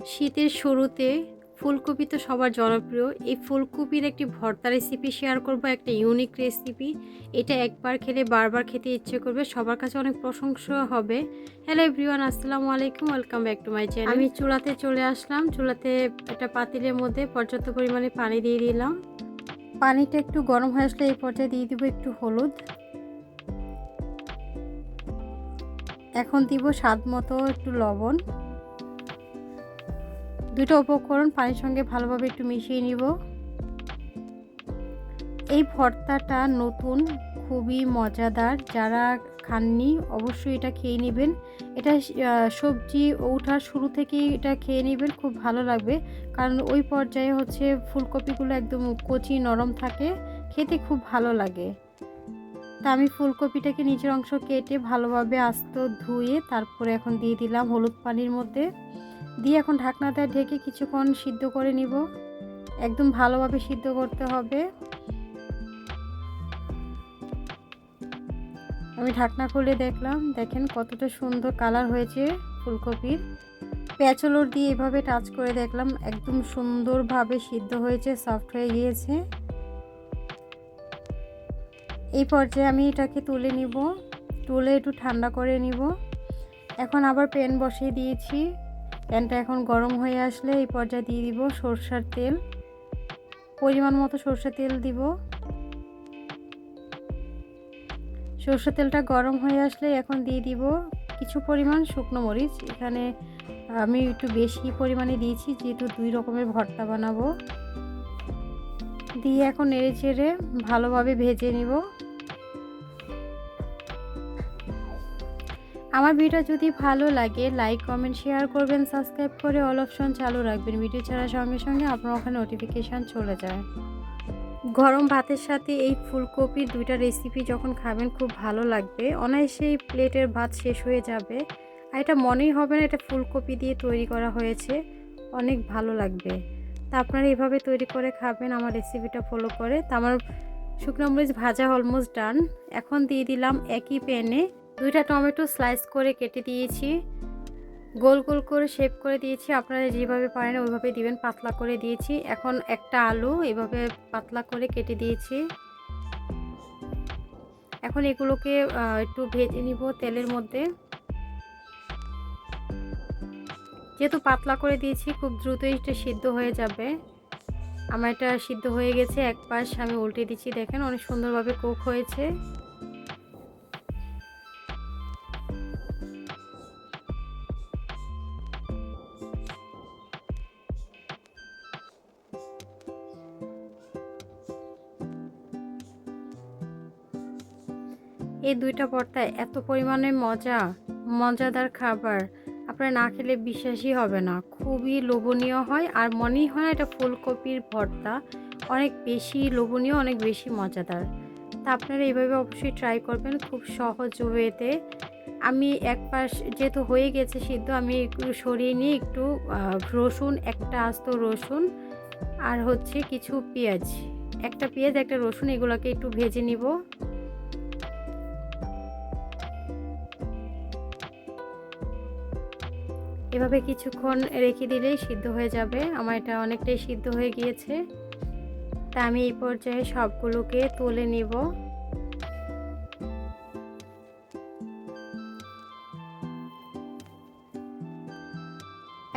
শীতের শুরুতে ফুলকপি তো সবার জনপ্রিয়। এই ফুলকপির একটি ভর্তা রেসিপি শেয়ার করব, একটা ইউনিক রেসিপি এটা একবার খেলে বারবার খেতে ইচ্ছে করবে, সবার কাছে অনেক প্রশংসা হবে। হ্যালো এভরিওয়ান আসসালামু আলাইকুম welcome back to my channel আমি চুলাতে চলে আসলাম, চুলাতে একটা পাতিলের মধ্যে পর্যাপ্ত পরিমাণে পানি দিয়ে দিলাম। পানিটা একটু গরম হয়ে আসলে এই পর্যায়ে দিয়ে দিব একটু হলুদ। এখন দিব স্বাদ মতো একটু লবণ। দুটো উপকরণ পানির সঙ্গে ভালোভাবে একটু মিশিয়ে নিব। এই ভর্তাটা নতুন, খুবই মজাদার। যারা খাননি, অবশ্যই এটা খেয়ে নেবেন। এটা সবজি ওঠার শুরু থেকেই এটা খেয়ে নেবেন, খুব ভালো লাগবে। কারণ ওই পর্যায়ে হচ্ছে ফুলকপিগুলো একদম কচি, নরম থাকে, খেতে খুব ভালো লাগে। তা আমি ফুলকপিটাকে নিচের অংশ কেটে ভালোভাবে আস্ত ধুয়ে তারপরে এখন দিয়ে দিলাম হলুদ পানির মধ্যে। দিয়ে এখন ঢাকনাতে ঢেকে কিছুক্ষণ সিদ্ধ করে নিব। একদম ভালোভাবে সিদ্ধ করতে হবে। আমি ঢাকনা খুলে দেখলাম, দেখেন কতটা সুন্দর কালার হয়েছে ফুলকপির। প্যাচলর দিয়ে এভাবে টাচ করে দেখলাম, একদম সুন্দরভাবে সিদ্ধ হয়েছে, সফট হয়ে গিয়েছে। এই পর্যায়ে আমি এটাকে তুলে নিব, তুলে একটু ঠান্ডা করে নিব। এখন আবার প্যান বসিয়ে দিয়েছি। প্যানটা এখন গরম হয়ে আসলে এই পর্যায়ে দিয়ে দিব সরষার তেল। পরিমাণ মতো সরষের তেল দিব। সরষের তেলটা গরম হয়ে আসলে এখন দিয়ে দিব কিছু পরিমাণ শুকনো মরিচ। এখানে আমি একটু বেশি পরিমাণে দিয়েছি, যেহেতু দুই রকমের ভর্তা বানাবো। দিয়ে এখন নেড়ে চেড়ে ভালোভাবে ভেজে নিব। আমার ভিডিও যদি ভালো লাগে লাইক কমেন্ট শেয়ার করবেন সাবস্ক্রাইব করে অল অপশন চালু রাখবেন। ভিডিও ছাড়ার সঙ্গে সঙ্গে আপনার ওখানে নোটিফিকেশান চলে যায়। গরম ভাতের সাথে এই ফুলকপির দুইটা রেসিপি যখন খাবেন, খুব ভালো লাগবে। অনায়াসে এই প্লেটের ভাত শেষ হয়ে যাবে। আর এটা মনেই হবে না, এটা ফুলকপি দিয়ে তৈরি করা হয়েছে। অনেক ভালো লাগবে। তা আপনারা এভাবে তৈরি করে খাবেন, আমার রেসিপিটা ফলো করে। তা আমার শুকনো মরিচ ভাজা অলমোস্ট ডান এখন দিয়ে দিলাম একই প্যানে দুইটা টমেটো স্লাইস করে কেটে দিয়েছি। গোল গোল করে শেপ করে দিয়েছি। আপনারা যেভাবে পারেন ওইভাবে দিবেন। পাতলা করে দিয়েছি। এখন একটা আলু এভাবে পাতলা করে কেটে দিয়েছি। এখন এগুলোকে একটু ভেজে নিব তেলের মধ্যে। যেহেতু পাতলা করে দিয়েছি, খুব দ্রুতই এটা সিদ্ধ হয়ে যাবে। আমার এটা সিদ্ধ হয়ে গেছে এক পাশ। আমি উল্টে দিচ্ছি। দেখেন অনেক সুন্দরভাবে কুক হয়েছে। এই দুইটা ভর্তা এত পরিমাণে মজা, মজাদার খাবার। আপনারা না খেলে বিশ্বাসই হবে না। খুবই লোভনীয় হয়, আর মনেই হয় এটা ফুলকপির ভর্তা। অনেক বেশি লোভনীয়, অনেক বেশি মজাদার। তা আপনারা এইভাবে অবশ্যই ট্রাই করবেন খুব সহজ ওয়েতে আমি এক পাশ যেহেতু হয়ে গেছে সিদ্ধ, আমি একটু সরিয়ে নিয়ে একটু রসুন, একটা আস্ত রসুন, আর হচ্ছে কিছু পেঁয়াজ। একটা পেঁয়াজ, একটা রসুন, এগুলোকে একটু ভেজে নিব। এভাবে কিছুক্ষণ রেখে দিলেই সিদ্ধ হয়ে যাবে। আমার এটা অনেকটাই সিদ্ধ হয়ে গিয়েছে। তা আমি এই পর্যায়ে সবগুলোকে তুলে নিব।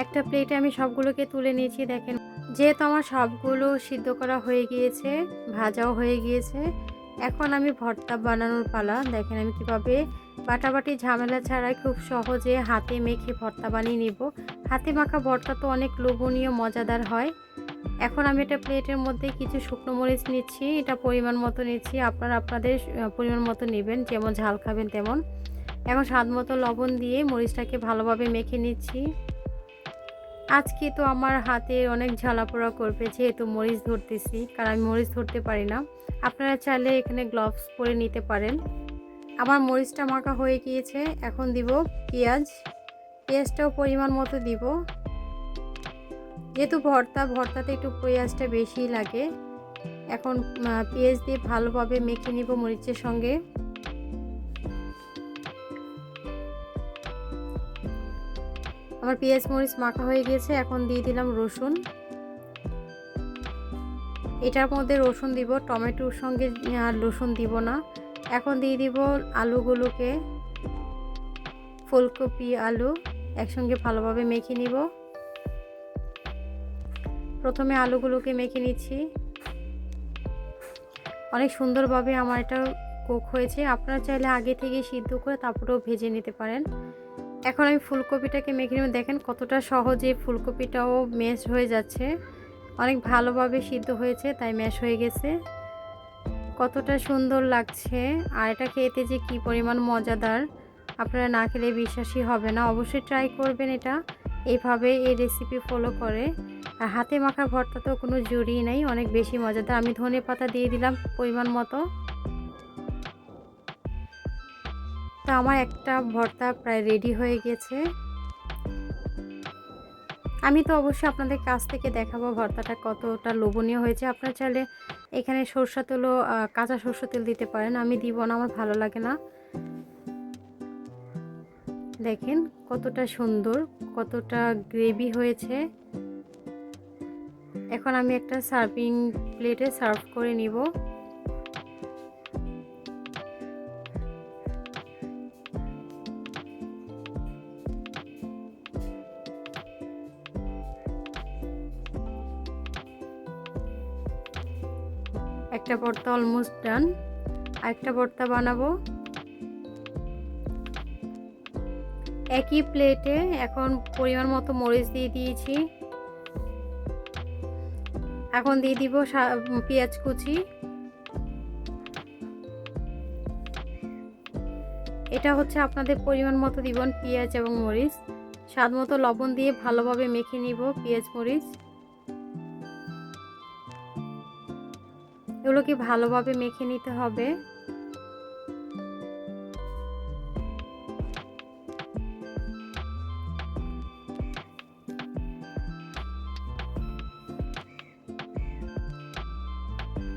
একটা প্লেটে আমি সবগুলোকে তুলে নিয়েছি, দেখেন। যেহেতু আমার সবগুলো সিদ্ধ করা হয়ে গিয়েছে, ভাজাও হয়ে গিয়েছে, এখন আমি ভর্তা বানানোর পালা। দেখেন আমি কীভাবে বাটাবাটি ঝামেলা ছাড়াই খুব সহজে হাতে মেখে ভর্তা বানিয়ে নিব। হাতে মাখা ভর্তা তো অনেক লোভনীয়, মজাদার হয়। এখন আমি এটা প্লেটের মধ্যে কিছু শুকনো মরিচ নিচ্ছি, এটা পরিমাণ মতো নিচ্ছি। আপনারা আপনাদের পরিমাণ মতো নেবেন, যেমন ঝাল খাবেন তেমন। এখন স্বাদ মতো লবণ দিয়ে মরিচটাকে ভালোভাবে মেখে নিচ্ছি। আজকে তো আমার হাতে অনেক ঝালাপোড়া করবে, যেহেতু মরিচ ধরতেছি, কারণ আমি মরিচ ধরতে পারি না। আপনারা চাইলে এখানে গ্লাভস পরে নিতে পারেন। আমার মরিচটা মাখা হয়ে গিয়েছে, এখন দিব পেঁয়াজ। পেঁয়াজটাও পরিমাণ মতো দিব। যেহেতু ভর্তা, ভর্তাতে একটু পেঁয়াজটা বেশি লাগে। এখন পেঁয়াজ দিয়ে ভালোভাবে মেখে নিব মরিচের সঙ্গে। আমার পেঁয়াজ, মরিচ মাখা হয়ে গিয়েছে, এখন দিয়ে দিলাম রসুন। এটার মধ্যে রসুন দিব, টমেটোর সঙ্গে আর রসুন দিব না। এখন দিয়ে দিব আলুগুলোকে, ফুলকপি, আলু একসঙ্গে ভালোভাবে মেখে নিব। প্রথমে আলুগুলোকে মেখে নিচ্ছি। অনেক সুন্দরভাবে আমার এটা কুক হয়েছে। আপনারা চাইলে আগে থেকে সিদ্ধ করে তারপরেও ভেজে নিতে পারেন। এখন আমি ফুলকপিটাকে মেখে নেব। দেখেন কতটা সহজে ফুলকপিটাও ম্যাশ হয়ে যাচ্ছে। অনেক ভালোভাবে সিদ্ধ হয়েছে, তাই ম্যাশ হয়ে গেছে। কতটা সুন্দর লাগছে। আর এটা খেতে যে কি পরিমাণ মজাদার। আপনারা না খেলে বিশ্বাসই হবে না। অবশ্যই ট্রাই করবেন এটা। এইভাবে এই রেসিপি ফলো করে। আর হাতে মাখা তো কোনো জুড়ি নেই। অনেক বেশি মজাদার। আমি ধনে পাতা দিয়ে দিলাম পরিমাণ মতো। তো আমার একটা ভর্তা প্রায় রেডি হয়ে গেছে। আমি তো অবশ্যই আপনাদের কাছ থেকে দেখাবো ভর্তাটা কতটা লোভনীয় হয়েছে। আপনার চাইলে এখানে সরষা তেলও কাঁচা সরষা তেল দিতে পারেন। আমি দিব না, আমার ভালো লাগে না। দেখেন কতটা সুন্দর, কতটা গ্রেভি হয়েছে। এখন আমি একটা সার্ভিং প্লেটে সার্ভ করে নিব। একটা ভর্তা অলমোস্ট ডান আরেকটা ভর্তা বানাবো। একই প্লেটে এখন পরিমাণ মতো মরিচ দিয়ে দিয়েছি। এখন দিয়ে দিব পেঁয়াজ কুচি। এটা হচ্ছে আপনাদের পরিমাণ মতো দিবেন পেঁয়াজ এবং মরিচ। স্বাদ মতো লবণ দিয়ে ভালোভাবে মেখে নিব পেঁয়াজ, মরিচ। এগুলোকে ভালোভাবে মেখে নিতে হবে।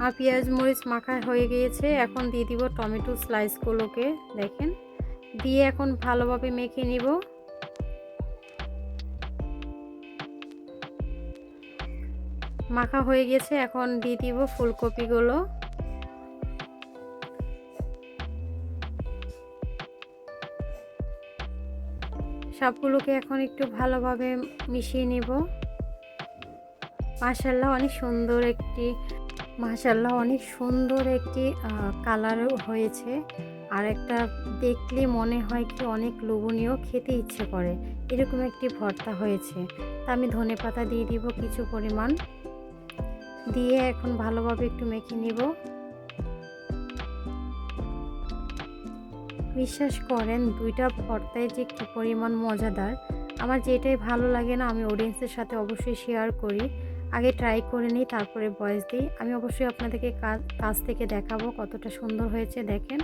আর পেঁয়াজ মরিচ মাখা হয়ে গিয়েছে, এখন দিয়ে দিব টমেটো স্লাইসগুলোকে, দেখেন। দিয়ে এখন ভালোভাবে মেখে নিব। মাখা হয়ে গেছে, এখন দিয়ে দিব ফুলকপিগুলো। সবগুলোকে এখন একটু ভালোভাবে মিশিয়ে নিব। মাসাল্লাহ অনেক সুন্দর একটি মাসাল্লাহ অনেক সুন্দর একটি কালারও হয়েছে। আর একটা দেখলে মনে হয় কি অনেক লোভনীয়, খেতে ইচ্ছে করে। এরকম একটি ভর্তা হয়েছে। তা আমি ধনে পাতা দিয়ে দিব কিছু পরিমাণ। দিয়ে এখন ভালোভাবে একটু মেখে নিব। বিশ্বাস করেন, দুইটা ভর্তায় যে কী পরিমাণ মজাদার। আমার যেটাই ভালো লাগে না, আমি অডিয়েন্সের সাথে অবশ্যই শেয়ার করি। আগে ট্রাই করে নিই, তারপরে বয়স দিই। আমি অবশ্যই আপনাদেরকে কাছ থেকে দেখাবো কতটা সুন্দর হয়েছে, দেখেন।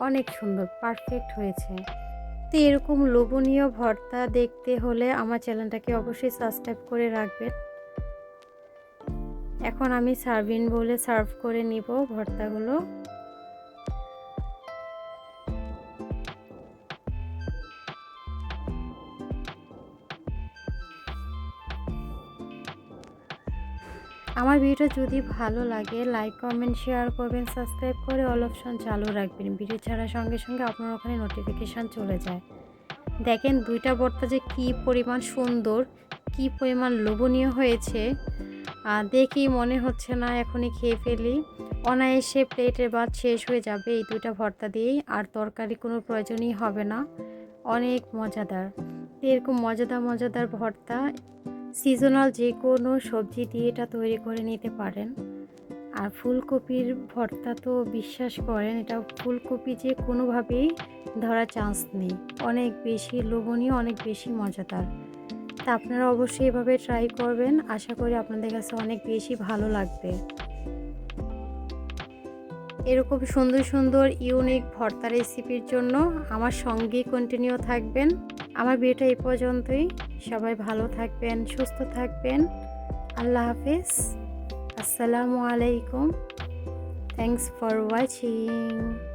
অনেক সুন্দর পারফেক্ট হয়েছে। তো এরকম লোভনীয় ভর্তা দেখতে হলে আমার চ্যানেলটাকে অবশ্যই সাবস্ক্রাইব করে রাখবেন। এখন আমি সার্ভিন বলে সার্ভ করে নিব ভর্তাগুলো। আমার ভিডিও যদি ভালো লাগে লাইক কমেন্ট শেয়ার করবেন সাবস্ক্রাইব করে অল অপশন চালু রাখবেন। ভিডিও ছাড়ার সঙ্গে সঙ্গে আপনার ওখানে নোটিফিকেশান চলে যায়। দেখেন দুইটা ভর্তা যে কী পরিমাণ সুন্দর, কি পরিমাণ লোভনীয় হয়েছে। দেখেই মনে হচ্ছে না, এখনই খেয়ে ফেলি। অনায়াসে প্লেটের ভাত শেষ হয়ে যাবে এই দুইটা ভর্তা দিয়েই, আর তরকারি কোনো প্রয়োজনই হবে না। অনেক মজাদার। এরকম মজাদার মজাদার ভর্তা সিজনাল যে কোনো সবজি দিয়ে এটা তৈরি করে নিতে পারেন। আর ফুলকপির ভর্তা তো বিশ্বাস করেন এটা ফুলকপি যে কোনোভাবেই ধরা চান্স নেই। অনেক বেশি লোভনীয়, অনেক বেশি মজাদার। তা আপনারা অবশ্যই এভাবে ট্রাই করবেন। আশা করি আপনাদের কাছে অনেক বেশি ভালো লাগবে। এরকম সুন্দর সুন্দর ইউনিক ভর্তা রেসিপির জন্য আমার সঙ্গেই কন্টিনিউ থাকবেন। আমার বিয়েটা এই পর্যন্তই। সবাই ভালো থাকবেন, সুস্থ থাকবেন। আল্লাহ হাফিজ। আসসালামু আলাইকুম। Thanks for watching